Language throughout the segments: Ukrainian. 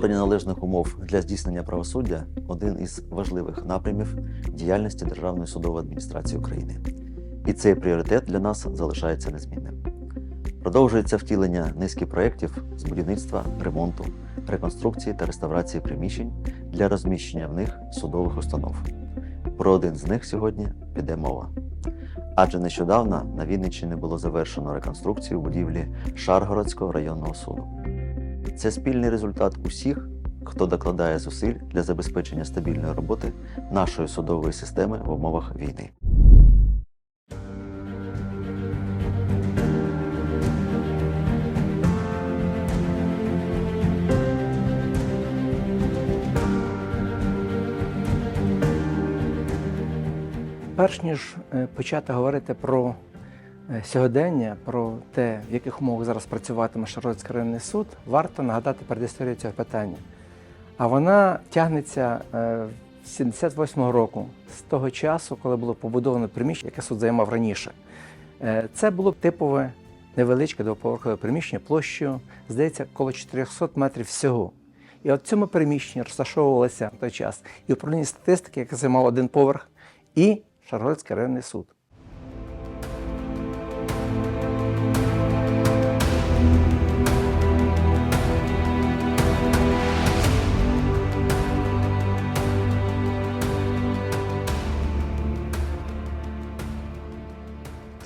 Створення належних умов для здійснення правосуддя один із важливих напрямів діяльності Державної судової адміністрації України. І цей пріоритет для нас залишається незмінним. Продовжується втілення низки проєктів з будівництва, ремонту, реконструкції та реставрації приміщень для розміщення в них судових установ. Про один з них сьогодні піде мова. Адже нещодавно на Вінниччині було завершено реконструкцію будівлі Шаргородського районного суду. Це спільний результат усіх, хто докладає зусиль для забезпечення стабільної роботи нашої судової системи в умовах війни. Перш ніж е, почати говорити про сьогодення, про те, в яких умовах зараз працюватиме Шарлотський районний суд, варто нагадати передісторію цього питання. А вона тягнеться е, з 78-го року, з того часу, коли було побудовано приміщення, яке суд займав раніше. Е, Це було типове невеличке двоповерхове приміщення площею, здається, коло 400 метрів всього. І от в цьому приміщенні розташовувалося в той час і управління статистики, яке займало один поверх, і Шаргородський районний суд.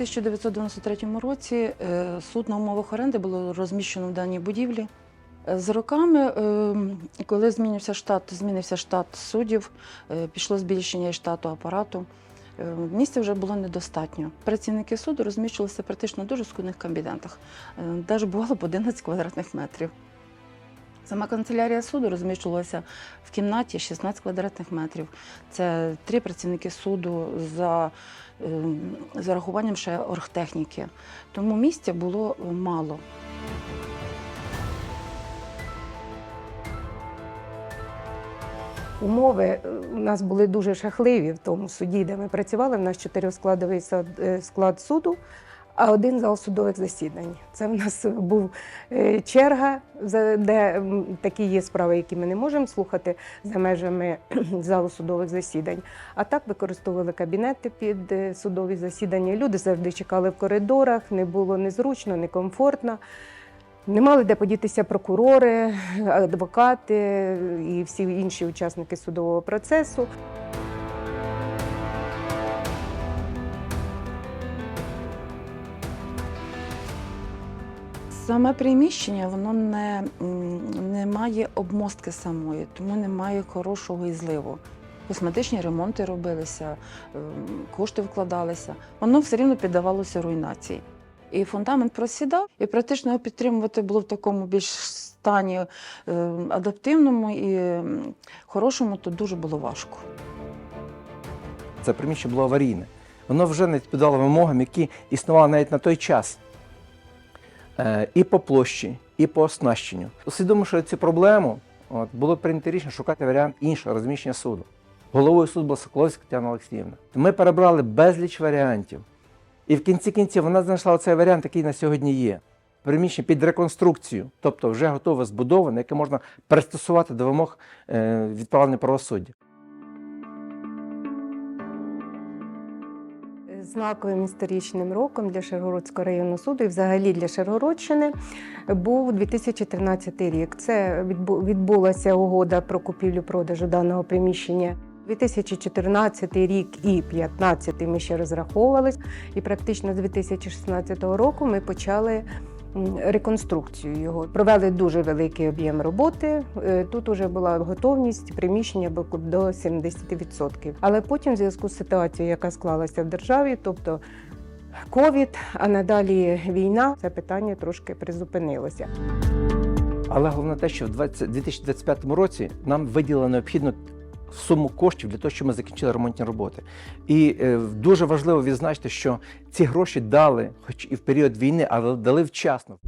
1993 році е, суд на умовах оренди було розміщено в даній будівлі. Е, З роками, е, коли змінився штат, змінився штат суддів, е, пішло збільшення штату апарату. Місця вже було недостатньо. Працівники суду розміщувалися практично в дуже скудних кабінетах. Навіть бувало по 11 квадратних метрів. Сама канцелярія суду розміщувалася в кімнаті 16 квадратних метрів. Це три працівники суду за, е, за рахуванням ще оргтехніки. Тому місця було мало. Умови е, у нас були дуже жахливі в тому суді, де ми працювали. У нас чотирьохскладовий е, склад суду, а один зал судових засідань. Це в нас був е, черга, де такі є справи, які ми не можемо слухати за межами залу судових засідань. А так використовували кабінети під е, судові засідання. Люди завжди чекали в коридорах, не було незручно, некомфортно. Не мали де подітися прокурори, адвокати і всі інші учасники судового процесу. Саме приміщення воно не, не має обмостки самої, тому немає хорошого ізливу. Косметичні ремонти робилися, ем, кошти вкладалися. Воно все рівно піддавалося руйнації. І фундамент просідав, і практично його підтримувати було в такому більш стані е, адаптивному і хорошому, то дуже було важко. Це приміщення було аварійне. Воно вже не відповідало вимогам, які існували навіть на той час. Е, І по площі, і по оснащенню. Усвідомивши цю проблему, от, було прийнято рішення шукати варіант іншого розміщення суду. Головою суду була Соколовська Тетяна Олексіївна. Ми перебрали безліч варіантів. І в кінці кінців вона знайшла цей варіант, який на сьогодні є. Приміщення під реконструкцію, тобто вже готове збудоване, яке можна пристосувати до вимог е, відправлення правосуддя. Знаковим історичним роком для Шергородського районного суду і взагалі для Шергородщини був 2013 рік. Це відбулася угода про купівлю-продажу даного приміщення. 2014 рік і 2015 ми ще розраховувались, і практично з 2016 року ми почали реконструкцію його. Провели дуже великий об'єм роботи. Е, Тут вже була готовність приміщення до 70%. Але потім, в зв'язку з ситуацією, яка склалася в державі, тобто ковід, а надалі війна, це питання трошки призупинилося. Але головне те, що в 20 2025 році нам виділено необхідну суму коштів для того, щоб ми закінчили ремонтні роботи. І е, дуже важливо відзначити, що ці гроші дали, хоч і в період війни, але дали вчасно.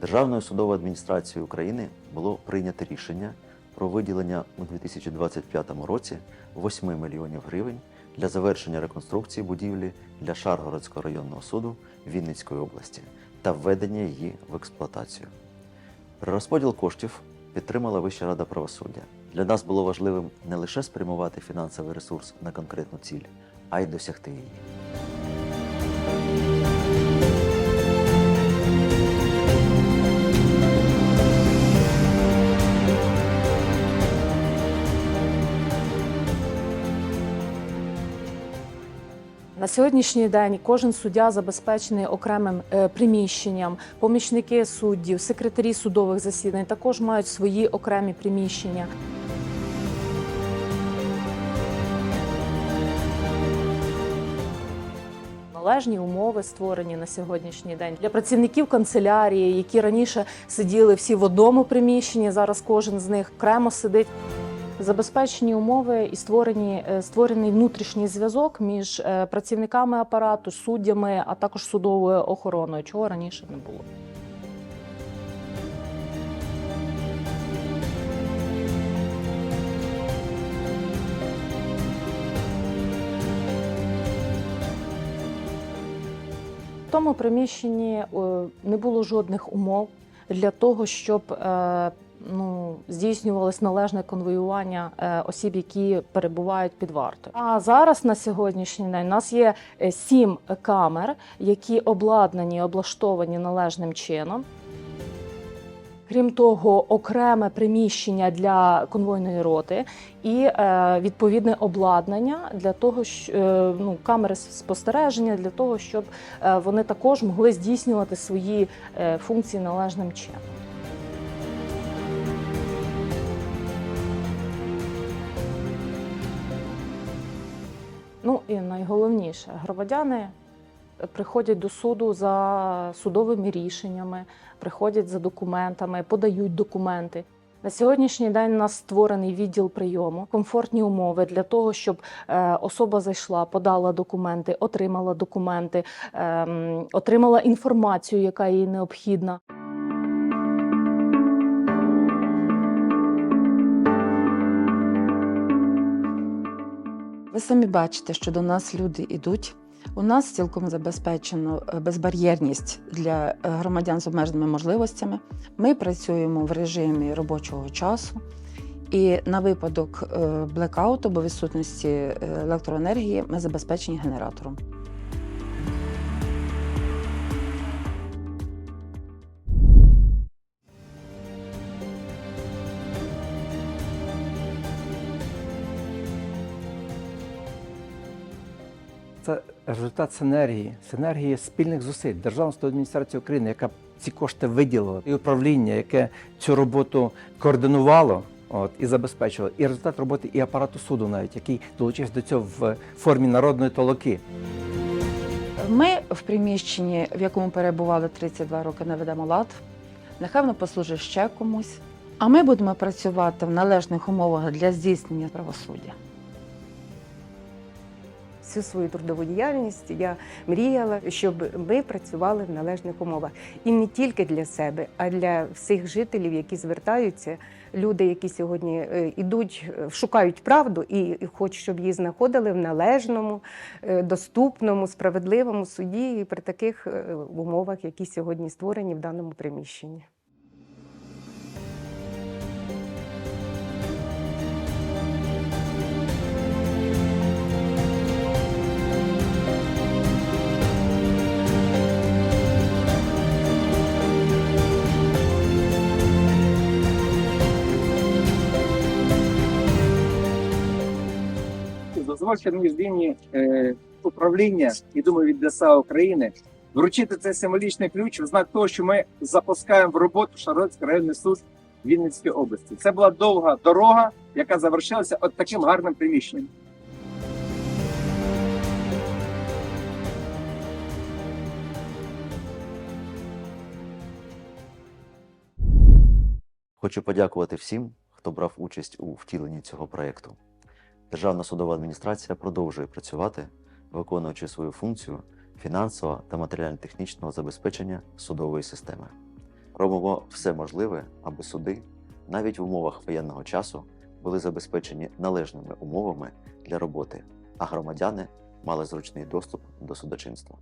Державною судовою адміністрацією України було прийнято рішення про виділення у 2025 році 8 мільйонів гривень для завершення реконструкції будівлі для Шаргородського районного суду Вінницької області та введення її в експлуатацію. Перерозподіл коштів підтримала Вища рада правосуддя. Для нас було важливим не лише спрямувати фінансовий ресурс на конкретну ціль, а й досягти її. На сьогоднішній день кожен суддя забезпечений окремим е, приміщенням. Помічники суддів, секретарі судових засідань також мають свої окремі приміщення. Належні умови створені на сьогоднішній день для працівників канцелярії, які раніше сиділи всі в одному приміщенні. Зараз кожен з них окремо сидить. Забезпечені умови і створені е, створений внутрішній зв'язок між е, працівниками апарату, суддями, а також судовою охороною, чого раніше не було. В тому приміщенні е, не було жодних умов для того, щоб ну, здійснювалось належне конвоювання е, осіб, які перебувають під вартою. А зараз на сьогоднішній день у нас є е, сім камер, які обладнані, облаштовані належним чином. Крім того, окреме приміщення для конвойної роти і е, відповідне обладнання для того, що ну, камери спостереження для того, щоб вони також могли здійснювати свої функції належним чином. І найголовніше, громадяни приходять до суду за судовими рішеннями, приходять за документами, подають документи. На сьогоднішній день у нас створений відділ прийому, комфортні умови для того, щоб е, особа зайшла, подала документи, отримала документи, ем, отримала інформацію, яка їй необхідна. Ви самі бачите, що до нас люди йдуть. У нас цілком забезпечено е, безбар'єрність для е, громадян з обмеженими можливостями. Ми працюємо в режимі робочого часу. І на випадок е, блекауту або відсутності електроенергії ми забезпечені генератором. Це результат синергії, синергії спільних зусиль Державної адміністрації України, яка ці кошти виділила, і управління, яке цю роботу координувало от, і забезпечувало, і результат роботи і апарату суду, навіть який долучився до цього в формі народної толоки. Ми в приміщенні, в якому перебували 32 роки, наведемо лад. Нехай воно послужить ще комусь. А ми будемо працювати в належних умовах для здійснення правосуддя. Всю свою трудову діяльність я мріяла, щоб ми працювали в належних умовах. І не тільки для себе, а для всіх жителів, які звертаються, люди, які сьогодні е, ідуть, е, шукають правду і хочуть, щоб її знаходили в належному, е, доступному, справедливому суді і при таких е, умовах, які сьогодні створені в даному приміщенні. Дозвольте мені в імені е, управління і думаю від ДСА України вручити цей символічний ключ в знак того, що ми запускаємо в роботу Шаргородський районний суд Вінницької області. Це була довга дорога, яка завершилася от таким гарним приміщенням. Хочу подякувати всім, хто брав участь у втіленні цього проєкту. Державна судова адміністрація продовжує працювати, виконуючи свою функцію фінансового та матеріально-технічного забезпечення судової системи. Робимо все можливе, аби суди, навіть в умовах воєнного часу, були забезпечені належними умовами для роботи, а громадяни мали зручний доступ до судочинства.